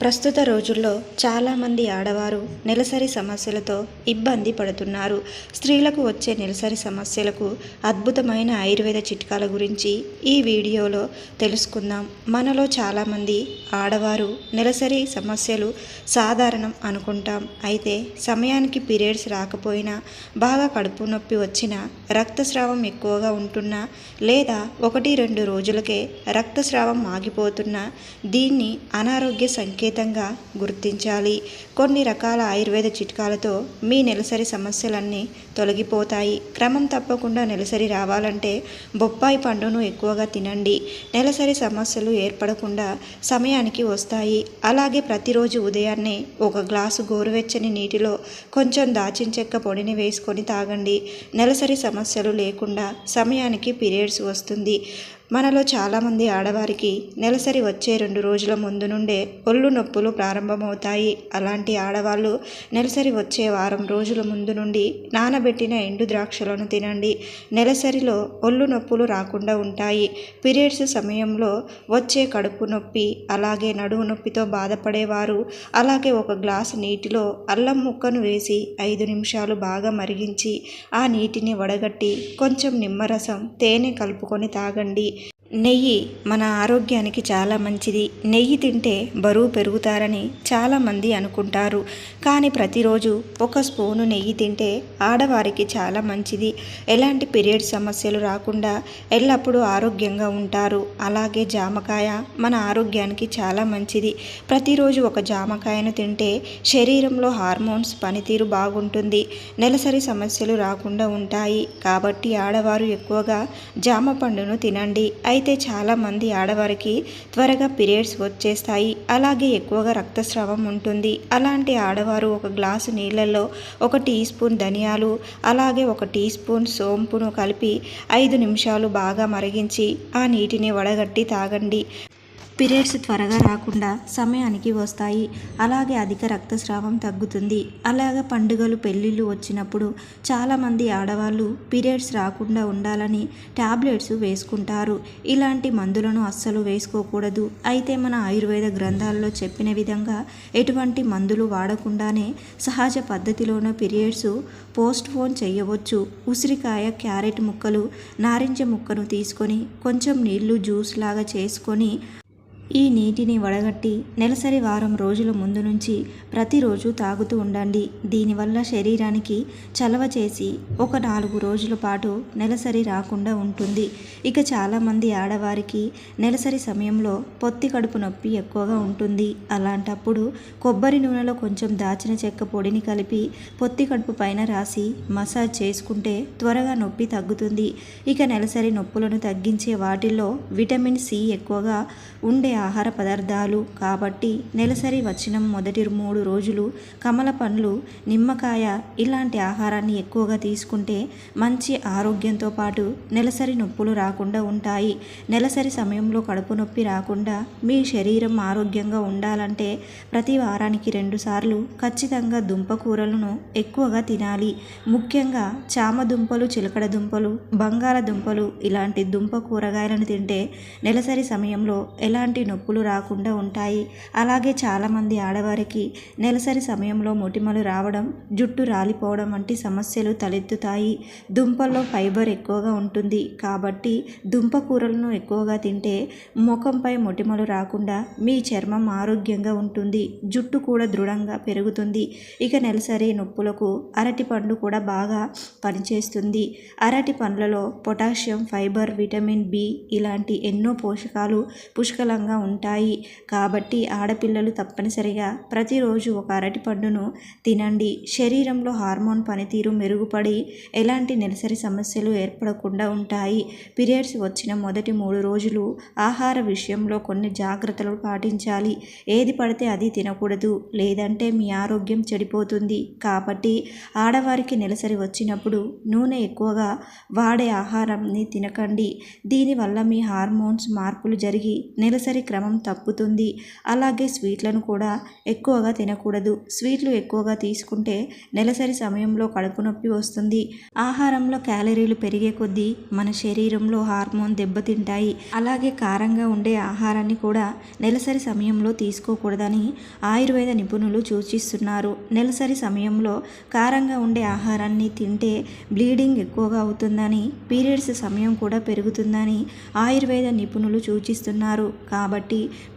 ప్రస్తుత రోజుల్లో చాలామంది ఆడవారు నెలసరి సమస్యలతో ఇబ్బంది పడుతున్నారు. స్త్రీలకు వచ్చే నెలసరి సమస్యలకు అద్భుతమైన ఆయుర్వేద చిట్కాల గురించి ఈ వీడియోలో తెలుసుకుందాం. మనలో చాలామంది ఆడవారు నెలసరి సమస్యలు సాధారణం అనుకుంటాం. అయితే సమయానికి పీరియడ్స్ రాకపోయినా బాగా కడుపు నొప్పి వచ్చినా రక్తస్రావం ఎక్కువగా ఉంటున్నా లేదా ఒకటి రెండు రోజులకే రక్తస్రావం ఆగిపోతున్నా దీన్ని అనారోగ్య సంఖ్య సంకేతంగా గుర్తించాలి. కొన్ని రకాల ఆయుర్వేద చిట్కాలతో మీ నెలసరి సమస్యలన్నీ తొలగిపోతాయి. క్రమం తప్పకుండా నెలసరి రావాలంటే బొప్పాయి పండును ఎక్కువగా తినండి. నెలసరి సమస్యలు ఏర్పడకుండా సమయానికి వస్తాయి. అలాగే ప్రతిరోజు ఉదయాన్నే ఒక గ్లాసు గోరువెచ్చని నీటిలో కొంచెం దాచిన చెక్క పొడిని వేసుకొని తాగండి. నెలసరి సమస్యలు లేకుండా సమయానికి పీరియడ్స్ వస్తుంది. మనలో చాలామంది ఆడవారికి నెలసరి వచ్చే రెండు రోజుల ముందు నుండే ఒళ్ళు నొప్పులు ప్రారంభమవుతాయి. అలాంటి ఆడవాళ్ళు నెలసరి వచ్చే వారం రోజుల ముందు నుండి నానబెట్టిన ఎండు ద్రాక్షలను తినండి. నెలసరిలో ఒళ్ళు నొప్పులు రాకుండా ఉంటాయి. పీరియడ్స్ సమయంలో వచ్చే కడుపు నొప్పి అలాగే నడుము నొప్పితో బాధపడేవారు అలాగే ఒక గ్లాసు నీటిలో అల్లం ముక్కను వేసి ఐదు నిమిషాలు బాగా మరిగించి ఆ నీటిని వడగట్టి కొంచెం నిమ్మరసం తేనె కలుపుకొని తాగండి. నెయ్యి మన ఆరోగ్యానికి చాలా మంచిది. నెయ్యి తింటే బరువు పెరుగుతారని చాలామంది అనుకుంటారు. కానీ ప్రతిరోజు ఒక స్పూను నెయ్యి తింటే ఆడవారికి చాలా మంచిది. ఎలాంటి పీరియడ్ సమస్యలు రాకుండా ఎల్లప్పుడూ ఆరోగ్యంగా ఉంటారు. అలాగే జామకాయ మన ఆరోగ్యానికి చాలా మంచిది. ప్రతిరోజు ఒక జామకాయను తింటే శరీరంలో హార్మోన్స్ పనితీరు బాగుంటుంది. నెలసరి సమస్యలు రాకుండా ఉంటాయి. కాబట్టి ఆడవారు ఎక్కువగా జామ పండును తినండి. అయితే చాలామంది ఆడవారికి త్వరగా పీరియడ్స్ వచ్చేస్తాయి. అలాగే ఎక్కువగా రక్తస్రావం ఉంటుంది. అలాంటి ఆడవారు ఒక గ్లాసు నీళ్ళల్లో ఒక టీ స్పూన్ ధనియాలు అలాగే ఒక టీ స్పూన్ సోంపును కలిపి ఐదు నిమిషాలు బాగా మరిగించి ఆ నీటిని వడగట్టి తాగండి. పీరియడ్స్ త్వరగా రాకుండా సమయానికి వస్తాయి. అలాగే అధిక రక్తస్రావం తగ్గుతుంది. అలాగే పండుగలు పెళ్ళిళ్ళు వచ్చినప్పుడు చాలామంది ఆడవాళ్ళు పీరియడ్స్ రాకుండా ఉండాలని ట్యాబ్లెట్స్ వేసుకుంటారు. ఇలాంటి మందులను అస్సలు వేసుకోకూడదు. అయితే మన ఆయుర్వేద గ్రంథాల్లో చెప్పిన విధంగా ఎటువంటి మందులు వాడకుండానే సహజ పద్ధతిలోన పీరియడ్స్ పోస్ట్ పోన్ చేయవచ్చు. ఉసిరికాయ క్యారెట్ ముక్కలు నారింజ ముక్కను తీసుకొని కొంచెం నీళ్ళు జ్యూస్ లాగా చేసుకొని ఈ నీటిని వడగట్టి నెలసరి వారం రోజుల ముందు నుంచి ప్రతిరోజు తాగుతూ ఉండండి. దీనివల్ల శరీరానికి చలవ చేసి ఒక నాలుగు రోజుల పాటు నెలసరి రాకుండా ఉంటుంది. ఇక చాలామంది ఆడవారికి నెలసరి సమయంలో పొత్తి కడుపు నొప్పి ఎక్కువగా ఉంటుంది. అలాంటప్పుడు కొబ్బరి నూనెలో కొంచెం దాచిన చెక్క పొడిని కలిపి పొత్తి కడుపు పైన రాసి మసాజ్ చేసుకుంటే త్వరగా నొప్పి తగ్గుతుంది. ఇక నెలసరి నొప్పులను తగ్గించే వాటిల్లో విటమిన్ సి ఎక్కువగా ఉండే ఆహార పదార్థాలు కాబట్టి నెలసరి వచ్చిన మొదటి మూడు రోజులు కమల పండ్లు నిమ్మకాయ ఇలాంటి ఆహారాన్ని ఎక్కువగా తీసుకుంటే మంచి ఆరోగ్యంతో పాటు నెలసరి నొప్పులు రాకుండా ఉంటాయి. నెలసరి సమయంలో కడుపు నొప్పి రాకుండా మీ శరీరం ఆరోగ్యంగా ఉండాలంటే ప్రతి వారానికి రెండుసార్లు ఖచ్చితంగా దుంప కూరలను ఎక్కువగా తినాలి. ముఖ్యంగా చామ దుంపలు చిలకడ దుంపలు బంగాళదుంపలు ఇలాంటి దుంప కూరగాయలను తింటే నెలసరి సమయంలో ఎలాంటి నొప్పులు రాకుండా ఉంటాయి. అలాగే చాలామంది ఆడవారికి నెలసరి సమయంలో మొటిమలు రావడం జుట్టు రాలిపోవడం వంటి సమస్యలు తలెత్తుతాయి. దుంపల్లో ఫైబర్ ఎక్కువగా ఉంటుంది. కాబట్టి దుంప కూరలను ఎక్కువగా తింటే ముఖంపై మొటిమలు రాకుండా మీ చర్మం ఆరోగ్యంగా ఉంటుంది. జుట్టు కూడా దృఢంగా పెరుగుతుంది. ఇక నెలసరి నొప్పులకు అరటి పండు కూడా బాగా పనిచేస్తుంది. అరటి పండ్లలో పొటాషియం ఫైబర్ విటమిన్ బి ఇలాంటి ఎన్నో పోషకాలు పుష్కలంగా ఉంటాయి. కాబట్టి ఆడపిల్లలు తప్పనిసరిగా ప్రతిరోజు ఒక అరటి పండును తినండి. శరీరంలో హార్మోన్ పనితీరు మెరుగుపడి ఎలాంటి నెలసరి సమస్యలు ఏర్పడకుండా ఉంటాయి. పీరియడ్స్ వచ్చిన మొదటి మూడు రోజులు ఆహార విషయంలో కొన్ని జాగ్రత్తలు పాటించాలి. ఏది పడితే అది తినకూడదు. లేదంటే మీ ఆరోగ్యం చెడిపోతుంది. కాబట్టి ఆడవారికి నెలసరి వచ్చినప్పుడు నూనె ఎక్కువగా వాడే ఆహారాన్ని తినకండి. దీనివల్ల మీ హార్మోన్స్ మార్పులు జరిగి నెలసరి క్రమం తప్పుతుంది. అలాగే స్వీట్లను కూడా ఎక్కువగా తినకూడదు. స్వీట్లు ఎక్కువగా తీసుకుంటే నెలసరి సమయంలో కడుపు నొప్పి వస్తుంది. ఆహారంలో క్యాలరీలు పెరిగే కొద్దీ మన శరీరంలో హార్మోన్ దెబ్బతింటాయి. అలాగే కారంగా ఉండే ఆహారాన్ని కూడా నెలసరి సమయంలో తీసుకోకూడదని ఆయుర్వేద నిపుణులు సూచిస్తున్నారు. నెలసరి సమయంలో కారంగా ఉండే ఆహారాన్ని తింటే బ్లీడింగ్ ఎక్కువగా అవుతుందని పీరియడ్స్ సమయం కూడా పెరుగుతుందని ఆయుర్వేద నిపుణులు సూచిస్తున్నారు. కాబట్టి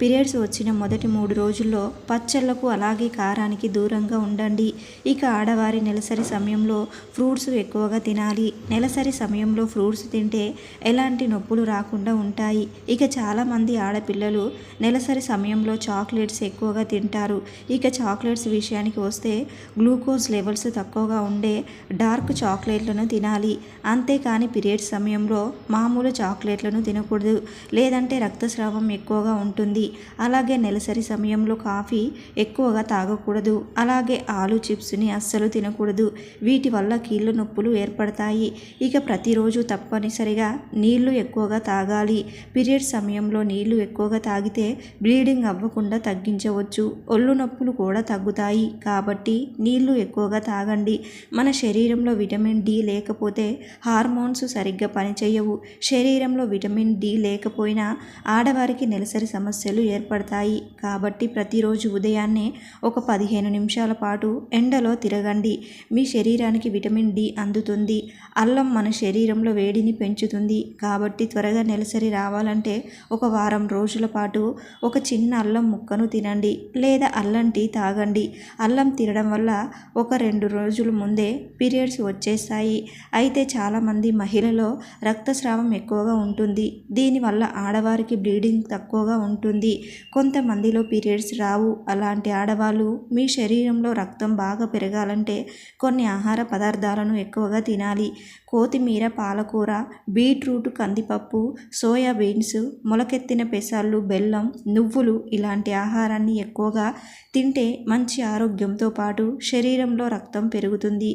పీరియడ్స్ వచ్చిన మొదటి మూడు రోజుల్లో పచ్చళ్ళకు అలాగే కారానికి దూరంగా ఉండండి. ఇక ఆడవారి నెలసరి సమయంలో ఫ్రూట్స్ ఎక్కువగా తినాలి. నెలసరి సమయంలో ఫ్రూట్స్ తింటే ఎలాంటి నొప్పులు రాకుండా ఉంటాయి. ఇక చాలామంది ఆడపిల్లలు నెలసరి సమయంలో చాక్లెట్స్ ఎక్కువగా తింటారు. ఇక చాక్లెట్స్ విషయానికి వస్తే గ్లూకోజ్ లెవెల్స్ తక్కువగా ఉండే డార్క్ చాక్లెట్లను తినాలి. అంతేకాని పీరియడ్స్ సమయంలో మామూలు చాక్లెట్లను తినకూడదు. లేదంటే రక్తస్రావం ఎక్కువగా ఉంటుంది. అలాగే నెలసరి సమయంలో కాఫీ ఎక్కువగా తాగకూడదు. అలాగే ఆలు చిప్స్ని అస్సలు తినకూడదు. వీటి వల్ల కీళ్ళ నొప్పులు ఏర్పడతాయి. ఇక ప్రతిరోజు తప్పనిసరిగా నీళ్ళు ఎక్కువగా తాగాలి. పీరియడ్ సమయంలో నీళ్ళు ఎక్కువగా తాగితే బ్లీడింగ్ అవ్వకుండా తగ్గించవచ్చు. ఒళ్ళు నొప్పులు కూడా తగ్గుతాయి. కాబట్టి నీళ్ళు ఎక్కువగా తాగండి. మన శరీరంలో విటమిన్ డి లేకపోతే హార్మోన్స్ సరిగ్గా పనిచేయవు. శరీరంలో విటమిన్ డి లేకపోయినా ఆడవారికి నెలసరి సమస్యలు ఏర్పడతాయి. కాబట్టి ప్రతిరోజు ఉదయాన్నే ఒక పదిహేను నిమిషాల పాటు ఎండలో తిరగండి. మీ శరీరానికి విటమిన్ డి అందుతుంది. అల్లం మన శరీరంలో వేడిని పెంచుతుంది. కాబట్టి త్వరగా నెలసరి రావాలంటే ఒక వారం రోజుల పాటు ఒక చిన్న అల్లం ముక్కను తినండి లేదా అల్లం టీ తాగండి. అల్లం తినడం వల్ల ఒక రెండు రోజుల ముందే పీరియడ్స్ వచ్చేస్తాయి. అయితే చాలామంది మహిళలో రక్తస్రావం ఎక్కువగా ఉంటుంది. దీనివల్ల ఆడవారికి బ్లీడింగ్ తక్కువ తక్కువగా ఉంటుంది. కొంతమందిలో పీరియడ్స్ రావు. అలాంటి ఆడవాళ్ళు మీ శరీరంలో రక్తం బాగా పెరగాలంటే కొన్ని ఆహార పదార్థాలను ఎక్కువగా తినాలి. కొత్తిమీర పాలకూర బీట్రూట్ కందిపప్పు సోయా బీన్స్ మొలకెత్తిన పెసళ్ళు బెల్లం నువ్వులు ఇలాంటి ఆహారాన్ని ఎక్కువగా తింటే మంచి ఆరోగ్యంతో పాటు శరీరంలో రక్తం పెరుగుతుంది.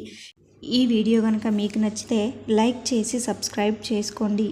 ఈ వీడియో కనుక మీకు నచ్చితే లైక్ చేసి సబ్స్క్రైబ్ చేసుకోండి.